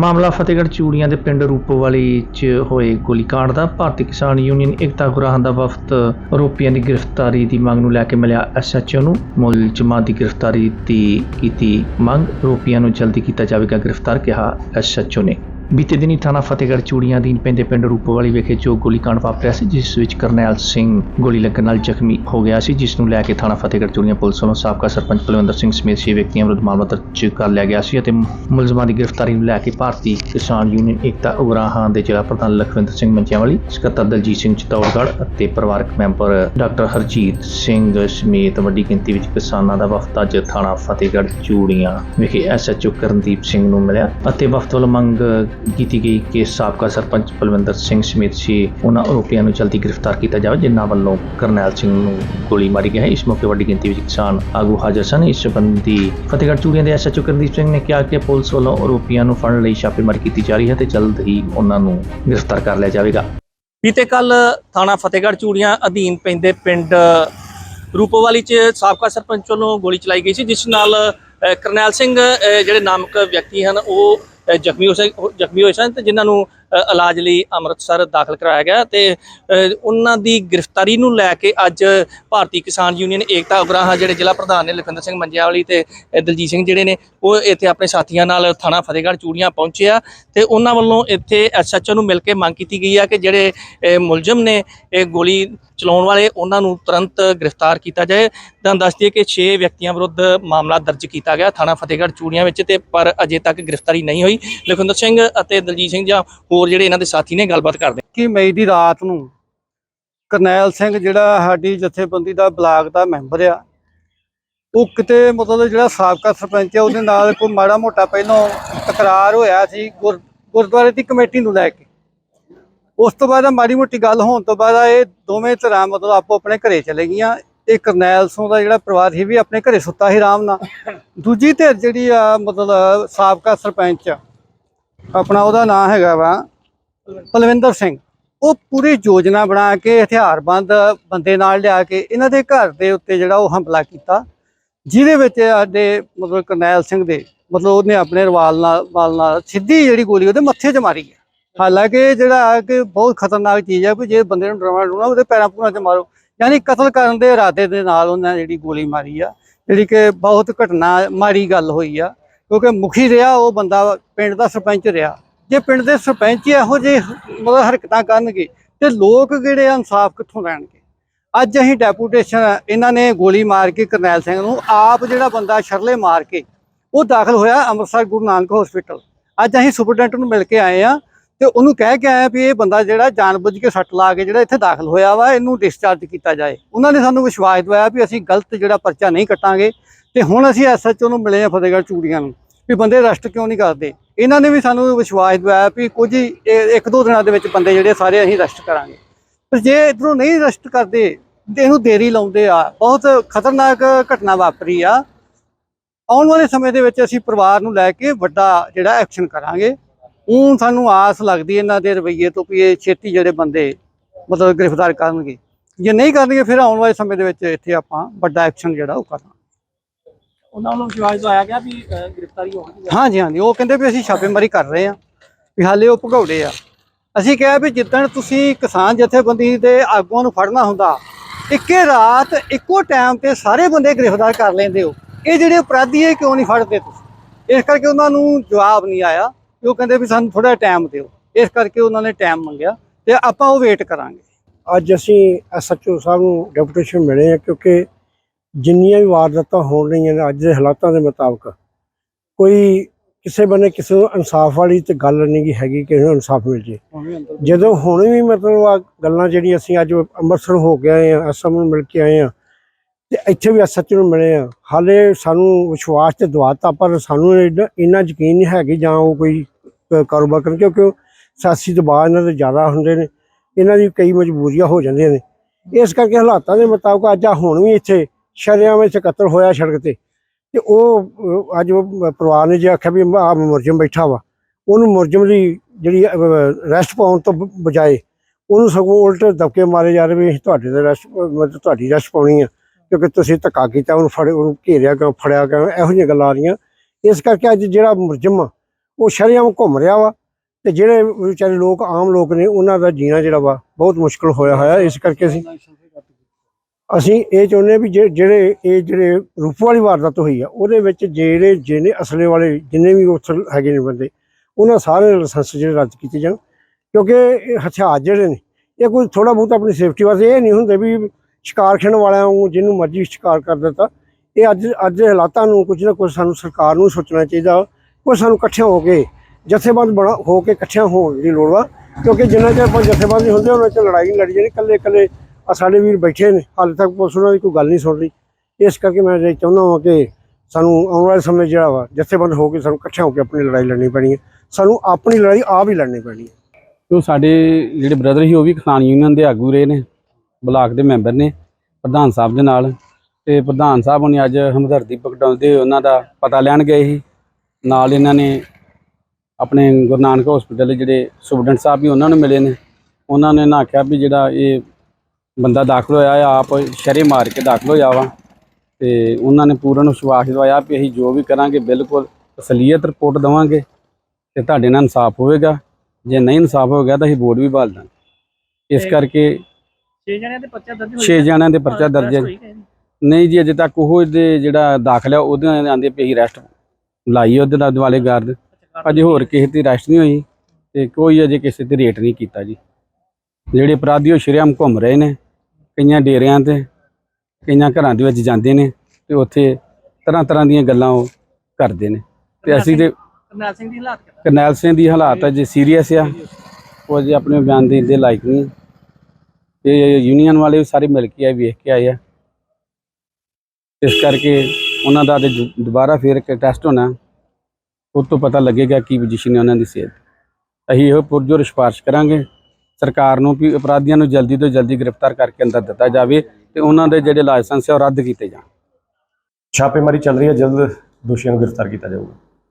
ਮਾਮਲਾ ਫਤਿਹਗੜ੍ਹ ਚੂੜੀਆਂ ਦੇ ਪਿੰਡ ਰੂਪੋਵਾਲੀ 'ਚ ਹੋਏ ਗੋਲੀकांड ਦਾ। ਭਾਰਤੀ ਕਿਸਾਨ ਯੂਨੀਅਨ ਏਕਤਾ ਗੁਰਾਹਾਂ ਦਾ ਵਫਦ ਆਰੋਪੀਆਂ ਦੀ ਗ੍ਰਿਫਤਾਰੀ ਦੀ ਮੰਗ ਨੂੰ ਲੈ ਕੇ ਮਿਲਿਆ ਐਸਐਚਓ ਨੂੰ। ਮੁੱਲ ਜਮਾਤ ਦੀ ਗ੍ਰਿਫਤਾਰੀ ਦੀ ਕੀਤੀ ਮੰਗ। ਆਰੋਪੀਆਂ ਨੂੰ ਜਲਦੀ ਕੀਤਾ ਜਾਵੇਗਾ ਗ੍ਰਿਫਤਾਰ, ਕਿਹਾ ਐਸਐਚਓ ਨੇ। ਬੀਤੇ ਦਿਨੀ ਥਾਣਾ ਫਤਿਹਗੜ੍ਹ ਚੂੜੀਆਂ ਅਧੀਨ ਪੈਂਦੇ ਪਿੰਡ ਰੂਪੋਵਾਲੀ ਵਿਖੇ ਜੋ ਗੋਲੀकांड ਵਾਪਰਿਆ ਸੀ, ਜਿਸ ਵਿੱਚ ਕਰਨੈਲ ਸਿੰਘ ਗੋਲੀ ਲੱਗਣ ਨਾਲ ਜ਼ਖਮੀ ਹੋ ਗਿਆ ਸੀ, ਜਿਸ ਨੂੰ ਲੈ ਕੇ ਥਾਣਾ ਫਤਿਹਗੜ੍ਹ ਚੂੜੀਆਂ ਪੁਲਿਸ ਵੱਲੋਂ ਸਾਬਕਾ ਸਰਪੰਚ ਬਲਵਿੰਦਰ ਸਿੰਘ ਸਮੇਤ ਛੇ ਵਿਅਕਤੀਆਂ ਵਿਰੁੱਧ ਮਾਮਲਾ ਦਰਜ ਕਰ ਲਿਆ ਗਿਆ ਸੀ ਅਤੇ ਮੁਲਜ਼ਮਾਂ ਦੀ ਗ੍ਰਿਫਤਾਰੀ ਨੂੰ ਲੈ ਕੇ ਭਾਰਤੀ ਕਿਸਾਨ ਯੂਨੀਅਨ ਏਕਤਾ ਉਗਰਾਹਾਂ ਦੇ ਜ਼ਿਲ੍ਹਾ ਪ੍ਰਧਾਨ ਲਖਵਿੰਦਰ ਸਿੰਘ ਮੰਚਿਆਵਾਲੀ, ਸਕੱਤਰ ਦਲਜੀਤ ਸਿੰਘ ਚਤੌੜਗੜ੍ਹ ਅਤੇ ਪਰਿਵਾਰਕ ਮੈਂਬਰ ਡਾਕਟਰ ਹਰਜੀਤ ਸਿੰਘ ਸਮੇਤ ਵੱਡੀ ਗਿਣਤੀ ਵਿੱਚ ਕਿਸਾਨਾਂ ਦਾ ਵਫਦ ਅੱਜ ਥਾਣਾ ਫਤਿਹਗੜ੍ਹ ਚੂੜੀਆਂ ਵਿਖੇ ਐਸਐਚਓ ਕਰਨਦੀਪ ਸਿੰਘ ਨੂੰ ਮਿਲਿਆ ਅਤੇ ਵਫਦ ਵੱਲੋਂ ਮੰਗ ਕੀਤੀ ਗਈ ਕਿ ਸਾਬਕਾ ਸਰਪੰਚ ਬਲਵਿੰਦਰ ਸਿੰਘ ਸਮੇਤ ਸੀ ਉਹਨਾਂ ਆਰੋਪੀਆਂ ਨੂੰ ਜਲਦੀ ਗ੍ਰਿਫਤਾਰ ਕੀਤਾ ਜਾਵੇ, ਜਿਨ੍ਹਾਂ ਵੱਲੋਂ ਕਰਨੈਲ ਸਿੰਘ ਨੂੰ ਗੋਲੀ ਮਾਰੀ ਗਈ ਹੈ। ਇਸ ਮੌਕੇ ਵੱਡੀ ਗਿਣਤੀ ਵਿੱਚ ਕਿਸਾਨ ਆਗੂ ਹਾਜ਼ਰ ਸਨ। ਇਸ ਸੰਬੰਧੀ ਫਤਿਹਗੜ੍ਹ ਚੂੜੀਆਂ ਦੇ ਐਸਐਚਓ ਕਰਨਦੀਪ ਸਿੰਘ ਨੇ ਕਿਹਾ ਕਿ ਪੁਲਿਸ ਵੱਲੋਂ ਆਰੋਪੀਆਂ ਨੂੰ ਫੜਨ ਲਈ ਛਾਪੇਮਾਰੀ ਕੀਤੀ ਜਾ ਰਹੀ ਹੈ ਤੇ ਜਲਦ ਹੀ ਉਹਨਾਂ ਨੂੰ ਗ੍ਰਿਫਤਾਰ ਕਰ ਲਿਆ ਜਾਵੇਗਾ। ਬੀਤੇ ਕੱਲ ਥਾਣਾ ਫਤਿਹਗੜ੍ਹ ਚੂੜੀਆਂ ਅਧੀਨ ਪੈਂਦੇ ਪਿੰਡ ਰੂਪੋਵਾਲੀ ਚ ਸਾਬਕਾ ਸਰਪੰਚ ਵੱਲੋਂ ਗੋਲੀ ਚਲਾਈ ਗਈ ਸੀ, ਜਿਸ ਨਾਲ ਕਰਨੈਲ ਸਿੰਘ ਜਿਹੜੇ ਨਾਮਕ ਵਿਅਕਤੀ ਹਨ, ਉਹ ਜ਼ਖਮੀ ਹੋ ਸਕ ਜ਼ਖਮੀ ਹੋਏ ਸਨ ਤੇ ਜਿਨ੍ਹਾਂ ਨੂੰ ਇਲਾਜ ਲਈ ਅੰਮ੍ਰਿਤਸਰ ਦਾਖਲ ਕਰਾਇਆ ਗਿਆ ਤੇ ਉਹਨਾਂ ਦੀ ਗ੍ਰਿਫਤਾਰੀ ਨੂੰ ਲੈ ਕੇ ਅੱਜ ਭਾਰਤੀ ਕਿਸਾਨ ਯੂਨੀਅਨ ਏਕਤਾ ਉਗਰਾਹਾਂ ਜਿਹੜੇ ਜ਼ਿਲ੍ਹਾ ਪ੍ਰਧਾਨ ਨੇ ਲਖਵਿੰਦਰ ਸਿੰਘ ਮੰਜਿਆਵਾਲੀ ਤੇ ਅ, ਦਲਜੀਤ ਸਿੰਘ ਜਿਹੜੇ ਨੇ ਉਹ ਇੱਥੇ ਆਪਣੇ ਸਾਥੀਆਂ ਨਾਲ ਥਾਣਾ ਫਤਿਹਗੜ੍ਹ ਚੂੜੀਆਂ ਪਹੁੰਚੇ ਆ ਤੇ ਉਹਨਾਂ ਵੱਲੋਂ ਇੱਥੇ ਐਸਐਚਓ ਨੂੰ ਮਿਲ ਕੇ ਮੰਗ ਕੀਤੀ ਗਈ ਆ ਕਿ ਜਿਹੜੇ ਮੁਲਜ਼ਮ ਨੇ ਇਹ ਗੋਲੀ ਚਲਾਉਣ ਵਾਲੇ ਉਹਨਾਂ ਨੂੰ ਤੁਰੰਤ ਗ੍ਰਿਫਤਾਰ ਕੀਤਾ ਜਾਏ। ਤਾਂ ਦੱਸ ਦਈਏ ਕਿ 6 ਵਿਅਕਤੀਆਂ ਵਿਰੁੱਧ ਮਾਮਲਾ ਦਰਜ ਕੀਤਾ ਗਿਆ ਥਾਣਾ ਫਤਿਹਗੜ੍ਹ ਚੂੜੀਆਂ ਵਿੱਚ ਤੇ ਪਰ ਅਜੇ ਤੱਕ ਗ੍ਰਿਫਤਾਰੀ ਨਹੀਂ ਹੋਈ। ਲਖਵਿੰਦਰ ਸਿੰਘ ਅਤੇ ਦਲਜੀਤ ਸਿੰਘ ਜਾਂ ਹੋਰ ਜਿਹੜੇ ਇਹਨਾਂ ਦੇ ਸਾਥੀ ਨੇ ਗੱਲਬਾਤ ਕਰਦੇ ਕਿ ਮਈ ਦੀ ਰਾਤ ਨੂੰ ਕਰਨੈਲ ਸਿੰਘ ਜਿਹੜਾ ਸਾਡੀ ਜਥੇਬੰਦੀ ਦਾ ਬਲਾਕ ਦਾ ਮੈਂਬਰ ਆ, ਉਹ ਕਿਤੇ ਮਤਲਬ ਜਿਹੜਾ ਸਾਬਕਾ ਸਰਪੰਚ ਆ, ਉਹਦੇ ਨਾਲ ਕੋਈ ਮਾੜਾ ਮੋਟਾ ਪਹਿਲਾਂ ਤਕਰਾਰ ਹੋਇਆ ਸੀ ਗੁਰ- ਗੁਰਦੁਆਰੇ ਦੀ ਕਮੇਟੀ ਨੂੰ ਲੈ ਕੇ। ਉਸ ਤੋਂ ਬਾਅਦ ਮਾੜੀ ਮੋਟੀ ਗੱਲ ਹੋਣ ਤੋਂ ਬਾਅਦ ਇਹ ਦੋਵੇਂ ਧਿਰਾਂ ਮਤਲਬ ਆਪੋ ਆਪਣੇ ਘਰੇ ਚਲੇ ਗਈਆਂ। ਇਹ ਕਰਨੈਲ ਸਿੰਘ ਦਾ ਜਿਹੜਾ ਪਰਿਵਾਰ ਸੀ ਵੀ ਆਪਣੇ ਘਰੇ ਸੁੱਤਾ ਸੀ ਆਰਾਮ ਨਾਲ। ਦੂਜੀ ਧਿਰ ਜਿਹੜੀ ਆ, ਮਤਲਬ ਸਾਬਕਾ ਸਰਪੰਚ ਆ ਆਪਣਾ ਉਹਦਾ ਨਾਮ ਹੈਗਾ ਵਾ, ਪਲਵਿੰਦਰ ਸਿੰਘ। ਉਹ ਪੂਰੀ ਯੋਜਨਾ ਬਣਾ ਕੇ, ਹਥਿਆਰਬੰਦ ਬੰਦੇ ਨਾਲ ਲਿਆ ਕੇ, ਇਹਨਾਂ ਦੇ ਘਰ ਦੇ ਉੱਤੇ ਜਿਹੜਾ ਉਹ ਹਮਲਾ ਕੀਤਾ, ਜਿਹਦੇ ਵਿੱਚ ਸਾਡੇ ਮਤਲਬ ਕਰਨੈਲ ਸਿੰਘ ਦੇ, ਮਤਲਬ ਉਹਨੇ ਆਪਣੇ ਰਵਾਲ ਨਾਲ, ਵਾਲ ਨਾਲ ਸਿੱਧੀ ਜਿਹੜੀ ਗੋਲੀ ਉਹਦੇ ਮੱਥੇ 'ਚ ਮਾਰੀ ਹੈ। ਹਾਲਾਂਕਿ ਇਹ ਜਿਹੜਾ ਹੈ ਕਿ ਬਹੁਤ ਖਤਰਨਾਕ ਚੀਜ਼ ਹੈ ਵੀ ਜੇ ਬੰਦੇ ਨੂੰ ਡਰਾਉਣਾ ਡਰਾਉਣਾ ਉਹਦੇ ਪੈਰਾਂ ਪੂਰਾਂ 'ਚ ਮਾਰੋ। ਯਾਨੀ ਕਤਲ ਕਰਨ ਦੇ ਇਰਾਦੇ ਦੇ ਨਾਲ ਉਹਨਾਂ ਜਿਹੜੀ ਗੋਲੀ ਮਾਰੀ ਆ, ਜਿਹੜੀ ਕਿ ਬਹੁਤ ਘਟਨਾ ਮਾੜੀ ਗੱਲ ਹੋਈ ਆ। ਕਿਉਂਕਿ ਮੁਖੀ ਰਿਹਾ, ਉਹ ਬੰਦਾ ਪਿੰਡ ਦਾ ਸਰਪੰਚ ਰਿਹਾ। ਜੇ ਪਿੰਡ ਦੇ ਸਰਪੰਚ ਹੀ ਇਹੋ ਜਿਹੇ ਮਤਲਬ ਹਰਕਤਾਂ ਕਰਨਗੇ, ਤੇ ਲੋਕ ਜਿਹੜੇ ਆ, ਇਨਸਾਫ ਕਿੱਥੋਂ ਲੈਣਗੇ? ਅੱਜ ਅਸੀਂ ਡੈਪੂਟੇਸ਼ਨ, ਇਹਨਾਂ ਨੇ ਗੋਲੀ ਮਾਰ ਕੇ ਕਰਨੈਲ ਸਿੰਘ ਨੂੰ ਆਪ ਜਿਹੜਾ ਬੰਦਾ ਸ਼ਰਲੇ ਮਾਰ ਕੇ ਉਹ ਦਾਖਲ ਹੋਇਆ ਅੰਮ੍ਰਿਤਸਰ ਗੁਰੂ ਨਾਨਕ ਹਸਪੀਟਲ ਅੱਜ ਅਸੀਂ ਸੁਪਰਡੈਂਟ ਨੂੰ ਮਿਲ ਕੇ ਆਏ ਆ ਤੇ ਉਹਨੂੰ ਕਹਿ ਕੇ ਆਇਆ ਵੀ ਇਹ ਬੰਦਾ ਜਿਹੜਾ ਜਾਣਬੁੱਝ ਕੇ ਸੱਟ ਲਾ ਕੇ ਜਿਹੜਾ ਇੱਥੇ ਦਾਖਲ ਹੋਇਆ ਵਾ, ਇਹਨੂੰ ਡਿਸਚਾਰਜ ਕੀਤਾ ਜਾਏ। ਉਹਨਾਂ ਨੇ ਸਾਨੂੰ ਵਿਸ਼ਵਾਸ ਦਿਵਾਇਆ ਵੀ ਅਸੀਂ ਗਲਤ ਜਿਹੜਾ ਪਰਚਾ ਨਹੀਂ ਕੱਟਾਂਗੇ ਤੇ ਹੁਣ ਅਸੀਂ ਐਸਐਚਓ ਨੂੰ ਮਿਲੇ ਆ ਫਤਿਹਗੜ੍ਹ ਚੂੜੀਆਂ ਨੂੰ, ਵੀ ਬੰਦੇ ਅਰੈਸਟ ਕਿਉਂ ਨਹੀਂ ਕਰਦੇ? ਇਹਨਾਂ ਨੇ ਵੀ ਸਾਨੂੰ ਵਿਸ਼ਵਾਸ ਦਿਵਾਇਆ ਵੀ ਕੁਝ ਹੀ ਇੱਕ ਦੋ ਦਿਨਾਂ ਦੇ ਵਿੱਚ ਬੰਦੇ ਜਿਹੜੇ ਸਾਰੇ ਅਸੀਂ ਅਰੈਸਟ ਕਰਾਂਗੇ। ਪਰ ਜੇ ਇਧਰੋਂ ਨਹੀਂ ਅਰੈਸਟ ਕਰਦੇ, ਤੇ ਇਹਨੂੰ ਦੇਰੀ ਲਾਉਂਦੇ ਆ, ਬਹੁਤ ਖਤਰਨਾਕ ਘਟਨਾ ਵਾਪਰੀ ਆ। ਆਉਣ ਵਾਲੇ ਸਮੇਂ ਦੇ ਵਿੱਚ ਅਸੀਂ ਪਰਿਵਾਰ ਨੂੰ ਲੈ ਕੇ ਵੱਡਾ ਜਿਹੜਾ ਐਕਸ਼ਨ ਕਰਾਂਗੇ। ਉਹ ਸਾਨੂੰ ਆਸ ਲੱਗਦੀ ਹੈ ਇਹਨਾਂ ਦੇ ਰਵੱਈਏ ਤੋਂ ਵੀ ਇਹ ਛੇਤੀ ਜਿਹੜੇ ਬੰਦੇ ਮਤਲਬ ਗ੍ਰਿਫਤਾਰ ਕਰਨਗੇ। ਜੇ ਨਹੀਂ ਕਰਨਗੇ ਫਿਰ ਆਉਣ ਵਾਲੇ ਸਮੇਂ ਦੇ ਵਿੱਚ ਇੱਥੇ ਆਪਾਂ ਵੱਡਾ ਐਕਸ਼ਨ ਜਿਹੜਾ ਉਹ ਕਰਾਂਗੇ। ਉਹਨਾਂ ਵੱਲੋਂ ਵਿਸ਼ਵਾਸ ਆਇਆ ਗਿਆ ਵੀ ਗ੍ਰਿਫਤਾਰੀ ਹੋਵੇਗੀ ਹਾਂਜੀ ਹਾਂਜੀ ਉਹ ਕਹਿੰਦੇ ਵੀ ਅਸੀਂ ਛਾਪੇਮਾਰੀ ਕਰ ਰਹੇ ਹਾਂ ਵੀ ਹਾਲੇ ਉਹ ਭਗੌੜੇ ਆ। ਅਸੀਂ ਕਿਹਾ ਵੀ ਜਿੱਦਣ ਤੁਸੀਂ ਕਿਸਾਨ ਜਥੇਬੰਦੀ ਦੇ ਆਗੂਆਂ ਨੂੰ ਫੜਨਾ ਹੁੰਦਾ ਇੱਕੇ ਰਾਤ ਇੱਕੋ ਟਾਈਮ ਤੇ ਸਾਰੇ ਬੰਦੇ ਗ੍ਰਿਫਤਾਰ ਕਰ ਲੈਂਦੇ ਹੋ। ਇਹ ਜਿਹੜੇ ਅਪਰਾਧੀ ਹੈ ਕਿਉਂ ਨਹੀਂ ਫੜਦੇ ਤੁਸੀਂ? ਇਸ ਕਰਕੇ ਉਹਨਾਂ ਨੂੰ ਜਵਾਬ ਨਹੀਂ ਆਇਆ। ਕਿ ਉਹ ਕਹਿੰਦੇ ਵੀ ਸਾਨੂੰ ਥੋੜਾ ਟਾਈਮ ਦਿਓ। ਇਸ ਕਰਕੇ ਉਹਨਾਂ ਨੇ ਟਾਈਮ ਮੰਗਿਆ ਤੇ ਆਪਾਂ ਉਹ ਵੇਟ ਕਰਾਂਗੇ। ਅੱਜ ਅਸੀਂ ਐਸਐਚਓ ਸਾਹਿਬ ਨੂੰ ਡੈਪੂਟੇਸ਼ਨ ਮਿਲੇ ਆ ਕਿਉਂਕਿ ਜਿੰਨੀਆਂ ਵੀ ਵਾਰਦਾਤਾਂ ਹੋ ਰਹੀਆਂ ਨੇ ਅੱਜ ਦੇ ਹਾਲਾਤਾਂ ਦੇ ਮੁਤਾਬਕ ਕੋਈ ਕਿਸੇ ਬੰਨੇ ਕਿਸੇ ਨੂੰ ਇਨਸਾਫ ਵਾਲੀ ਤੇ ਗੱਲ ਨਹੀਂ ਗੀ ਹੈਗੀ ਕਿ ਇਹਨੂੰ ਇਨਸਾਫ ਮਿਲ ਜੇ। ਜਦੋਂ ਹੁਣ ਵੀ ਮਤਲਬ ਆ ਗੱਲਾਂ ਜਿਹੜੀਆਂ ਅਸੀਂ ਅੱਜ ਅੰਮ੍ਰਿਤਸਰ ਹੋ ਕੇ ਆਏ ਆ ਐਸਐਮ ਨੂੰ ਮਿਲ ਕੇ ਆਏ ਆ ਤੇ ਇੱਥੇ ਵੀ ਐਸਐਚਓ ਨੂੰ ਮਿਲੇ ਆ। ਹਾਲੇ ਸਾਨੂੰ ਵਿਸ਼ਵਾਸ ਤੇ ਦਵਾਤਾ, ਪਰ ਸਾਨੂੰ ਇੰਨਾ ਇੰਨਾ ਯਕੀਨ ਨਹੀਂ ਹੈ ਕਿ ਜਾਂ ਉਹ ਕੋਈ ਕਾਰੋਬਾਰ ਕਰਨ, ਕਿਉਂਕਿ ਉਹ ਸਿਆਸੀ ਦਬਾਅ ਇਹਨਾਂ ਦੇ ਜ਼ਿਆਦਾ ਹੁੰਦੇ ਨੇ। ਇਹਨਾਂ ਦੀ ਕਈ ਮਜਬੂਰੀਆਂ ਹੋ ਜਾਂਦੀਆਂ ਨੇ। ਇਸ ਕਰਕੇ ਹਾਲਾਤਾਂ ਦੇ ਮੁਤਾਬਕ ਅੱਜ ਆ ਹੁਣ ਵੀ ਇੱਥੇ ਸ਼ਰਿਆਂ ਵਿੱਚ ਕਤਲ ਹੋਇਆ ਸੜਕ ਤੇ। ਤੇ ਉਹ ਅੱਜ ਉਹ ਪਰਿਵਾਰ ਨੇ ਜੇ ਆਖਿਆ ਵੀ ਆ ਮੁਰਜਮ ਬੈਠਾ ਵਾ, ਉਹਨੂੰ ਮੁਰਜਮ ਦੀ ਜਿਹੜੀ ਰੈਸਟ ਪਾਉਣ ਤੋਂ ਬਜਾਏ ਉਹਨੂੰ ਸਗੋਂ ਉਲਟ ਦਬਕੇ ਮਾਰੇ ਜਾ ਰਹੇ ਵੀ ਤੁਹਾਡੇ ਤੇ ਰੈਸਟ ਮਤਲਬ ਤੁਹਾਡੀ ਰੈਸਟ ਪਾਉਣੀ ਆ। ਕਿਉਂਕਿ ਤੁਸੀਂ ਧੱਕਾ ਕੀਤਾ, ਉਹਨੂੰ ਫੜੇ, ਉਹਨੂੰ ਘੇਰਿਆ ਕਿਉਂ, ਫੜਿਆ ਕਿਉਂ, ਇਹੋ ਜਿਹੀਆਂ ਗੱਲਾਂ ਆ ਰਹੀਆਂ। ਇਸ ਕਰਕੇ ਅੱਜ ਜਿਹੜਾ ਮੁਰਜਮ ਆ, ਉਹ ਸ਼ਰੇਆਮ ਘੁੰਮ ਰਿਹਾ ਵਾ ਤੇ ਜਿਹੜੇ ਵਿਚਾਰੇ ਲੋਕ, ਆਮ ਲੋਕ ਨੇ, ਉਹਨਾਂ ਦਾ ਜੀਣਾ ਜਿਹੜਾ ਵਾ, ਬਹੁਤ ਮੁਸ਼ਕਲ ਹੋਇਆ ਹੋਇਆ। ਇਸ ਕਰਕੇ ਅਸੀਂ ਅਸੀਂ ਇਹ ਚਾਹੁੰਦੇ ਹਾਂ ਵੀ ਜਿਹੜੇ ਇਹ ਜਿਹੜੇ ਰੂਪ ਵਾਲੀ ਵਾਰਦਾਤ ਹੋਈ ਆ, ਉਹਦੇ ਵਿੱਚ ਜਿਹੜੇ ਜਿਹਨੇ ਅਸਲੇ ਵਾਲੇ ਜਿੰਨੇ ਵੀ ਉੱਥੇ ਹੈਗੇ ਨੇ ਬੰਦੇ, ਉਹਨਾਂ ਸਾਰੇ ਲਾਇਸੈਂਸ ਜਿਹੜੇ ਰੱਦ ਕੀਤੇ ਜਾਣ। ਕਿਉਂਕਿ ਹਥਿਆਰ ਜਿਹੜੇ ਨੇ, ਇਹ ਕੋਈ ਥੋੜਾ ਬਹੁਤ ਆਪਣੀ ਸੇਫਟੀ ਵਾਸਤੇ ਇਹ ਨਹੀਂ ਹੁੰਦੇ ਵੀ ਸ਼ਿਕਾਰ ਖੇਡਣ ਵਾਲਿਆਂ ਨੂੰ ਜਿਹਨੂੰ ਮਰਜ਼ੀ ਸ਼ਿਕਾਰ ਕਰ ਦਿੱਤਾ। ਇਹ ਅੱਜ ਅੱਜ ਦੇ ਹਾਲਾਤਾਂ ਨੂੰ ਕੁਝ ਨਾ ਕੁਝ ਸਾਨੂੰ ਸਰਕਾਰ ਨੂੰ ਸੋਚਣਾ ਚਾਹੀਦਾ। ਕੁਝ ਸਾਨੂੰ ਇਕੱਠਿਆਂ ਹੋ ਕੇ, ਜਥੇਬੰਦ ਬਣਾ, ਹੋ ਕੇ ਇਕੱਠਿਆਂ ਹੋਣ ਦੀ ਲੋੜ ਵਾ। ਕਿਉਂਕਿ ਜਿੰਨਾ ਚਿਰ ਆਪਾਂ ਜਥੇਬੰਦ ਨਹੀਂ ਹੁੰਦੇ, ਉਹਨਾਂ 'ਚ ਲੜਾਈ ਨਹੀਂ ਲੜੀ ਜਾਣੀ। ਇਕੱਲੇ ਇਕੱਲੇ ਆ ਸਾਡੇ ਵੀਰ ਬੈਠੇ ਨੇ। ਹਾਲੇ ਤੱਕ ਪੁਲਿਸ ਉਹਨਾਂ ਦੀ ਕੋਈ ਗੱਲ ਨਹੀਂ ਸੁਣ ਰਹੀ। ਇਸ ਕਰਕੇ ਮੈਂ ਇਹ ਚਾਹੁੰਦਾ ਹਾਂ ਕਿ ਸਾਨੂੰ ਆਉਣ ਵਾਲੇ ਸਮੇਂ ਜਿਹੜਾ ਵਾ, ਜਥੇਬੰਦ ਹੋ ਕੇ ਸਾਨੂੰ ਇਕੱਠਿਆਂ ਹੋ ਕੇ ਆਪਣੀ ਲੜਾਈ ਲੜਨੀ ਪੈਣੀ ਹੈ। ਸਾਨੂੰ ਆਪਣੀ ਲੜਾਈ ਆਪ ਹੀ ਲੜਨੀ ਪੈਣੀ ਹੈ। ਉਹ ਸਾਡੇ ਜਿਹੜੇ ਬ੍ਰਦਰ ਸੀ, ਉਹ ਵੀ ਕਿਸਾਨ ਯੂਨੀਅਨ ਦੇ ਆਗੂ ਰਹੇ ਨੇ। ਬਲਾਕ ਦੇ ਮੈਂਬਰ ਨੇ ਪ੍ਰਧਾਨ ਸਾਹਿਬ ਦੇ ਨਾਲ ਤੇ ਪ੍ਰਧਾਨ ਸਾਹਿਬ ਨੇ ਅੱਜ ਹਮਦਰਦੀ ਪਕੜਾਉਂਦੇ ਉਹਨਾਂ ਦਾ ਪਤਾ ਲੈਣ ਗਏ ਸੀ। ਨਾਲ ਇਹਨਾਂ ਨੇ ਆਪਣੇ ਗੁਰੂ ਨਾਨਕ ਹਸਪੀਟਲ ਜਿਹੜੇ ਸੁਪਰਡੈਂਟ ਸਾਹਿਬ ਵੀ ਉਹਨਾਂ ਨੂੰ ਮਿਲੇ ਨੇ। ਉਹਨਾਂ ਨੇ ਨਾ ਆਖਿਆ ਵੀ ਜਿਹੜਾ ਇਹ ਬੰਦਾ ਦਾਖਲ ਹੋਇਆ ਆਪ ਸ਼ਰੇ ਮਾਰ ਕੇ ਦਾਖਲ ਹੋਇਆ ਵਾ। ਤੇ ਉਹਨਾਂ ਨੇ ਪੂਰਨ ਵਿਸ਼ਵਾਸ ਦਿਵਾਇਆ ਵੀ ਅਸੀਂ ਜੋ ਵੀ ਕਰਾਂਗੇ ਬਿਲਕੁਲ ਅਸਲੀਅਤ ਰਿਪੋਰਟ ਦੇਵਾਂਗੇ ਤੇ ਤੁਹਾਡੇ ਨਾਲ ਇਨਸਾਫ ਹੋਵੇਗਾ। ਜੇ ਨਹੀਂ ਇਨਸਾਫ ਹੋ ਗਿਆ ਤਾਂ ਅਸੀਂ ਬੋਰਡ ਵੀ ਭਾਲ ਦਾਂਗੇ। ਇਸ ਕਰਕੇ 6 ਜਣਿਆਂ ਦੇ ਪਰਚਾ ਦਰਜ ਹੋਇਆ 6 ਜਣਿਆਂ ਦੇ ਪਰਚਾ ਦਰਜ ਹੈ ਨਹੀਂ ਜੀ ਅਜੇ ਤੱਕ ਉਹ ਦੇ ਜਿਹੜਾ ਦਾਖਲ ਉਹਦੇ ਆਂਦੇ ਪਈ ਰੈਸਟ ਲਾਈ ਉਹਦੇ ਨਾਲ ਦੁਆਲੇ ਗਾਰਡ। ਅਜੇ ਹੋਰ ਕਿਸੇ ਤੇ ਰੈਸਟ ਨਹੀਂ ਹੋਈ ਤੇ ਕੋਈ ਅਜੇ ਕਿਸੇ ਤੇ ਰੇਟ ਨਹੀਂ ਕੀਤਾ ਜੀ। ਜਿਹੜੇ ਅਪਰਾਧੀ ਉਹ ਸ਼ਰੇਆਮ ਘੁੰਮ ਰਹੇ ਨੇ ਕਈਆਂ ਡੇਰਿਆਂ ਤੇ ਕਈਆਂ ਘਰਾਂ ਦੇ ਵਿੱਚ ਜਾਂਦੇ ਨੇ ਤੇ ਉੱਥੇ ਤਰ੍ਹਾਂ ਤਰ੍ਹਾਂ ਦੀਆਂ ਗੱਲਾਂ ਉਹ ਕਰਦੇ ਨੇ। ਤੇ ਅਸੀਂ ਤੇ ਕਰਨੈਲ ਸਿੰਘ ਦੀ ਹਾਲਾਤ? ਕਰਨੈਲ ਸਿੰਘ ਦੀ ਹਾਲਾਤ ਅਜੇ ਸੀਰੀਅਸ ਆ। ਉਹ ਅਜੇ ਆਪਣੇ ਬਿਆਨ ਦੇਣ ਦੇ ਲਾਇਕ ਨਹੀਂ। ਤੇ ਯੂਨੀਅਨ ਵਾਲੇ ਵੀ ਸਾਰੇ ਮਿਲ ਕੇ ਆਏ, ਵੇਖ ਕੇ ਆਏ ਆ। ਇਸ ਕਰਕੇ ਉਹਨਾਂ ਦਾ ਤੇ ਦੁਬਾਰਾ ਫਿਰ ਇੱਕ ਟੈਸਟ ਹੋਣਾ। ਉਹ ਤੋਂ ਪਤਾ ਲੱਗੇਗਾ ਕੀ ਪੋਜੀਸ਼ਨ ਹੈ ਉਹਨਾਂ ਦੀ ਸਿਹਤ। ਅਸੀਂ ਇਹ ਪੁਰਜੋਰ ਸਿਫਾਰਿਸ਼ ਕਰਾਂਗੇ। ਸਰਕਾਰ ਨੂੰ ਵੀ ਅਪਰਾਧੀਆਂ ਨੂੰ ਜਲਦੀ ਤੋਂ ਜਲਦੀ ਗ੍ਰਿਫਤਾਰ ਕਰਕੇ ਅੰਦਰ ਦਿੱਤਾ ਜਾਵੇ ਤੇ ਉਹਨਾਂ ਦੇ ਜਿਹੜੇ ਲਾਇਸੈਂਸ ਹੈ ਉਹ ਰੱਦ ਕੀਤੇ ਜਾਣ। ਛਾਪੇਮਾਰੀ ਚੱਲ ਰਹੀ ਹੈ। ਜਲਦ ਦੋਸ਼ੀਆਂ ਨੂੰ ਗ੍ਰਿਫਤਾਰ ਕੀਤਾ ਜਾਊਗਾ।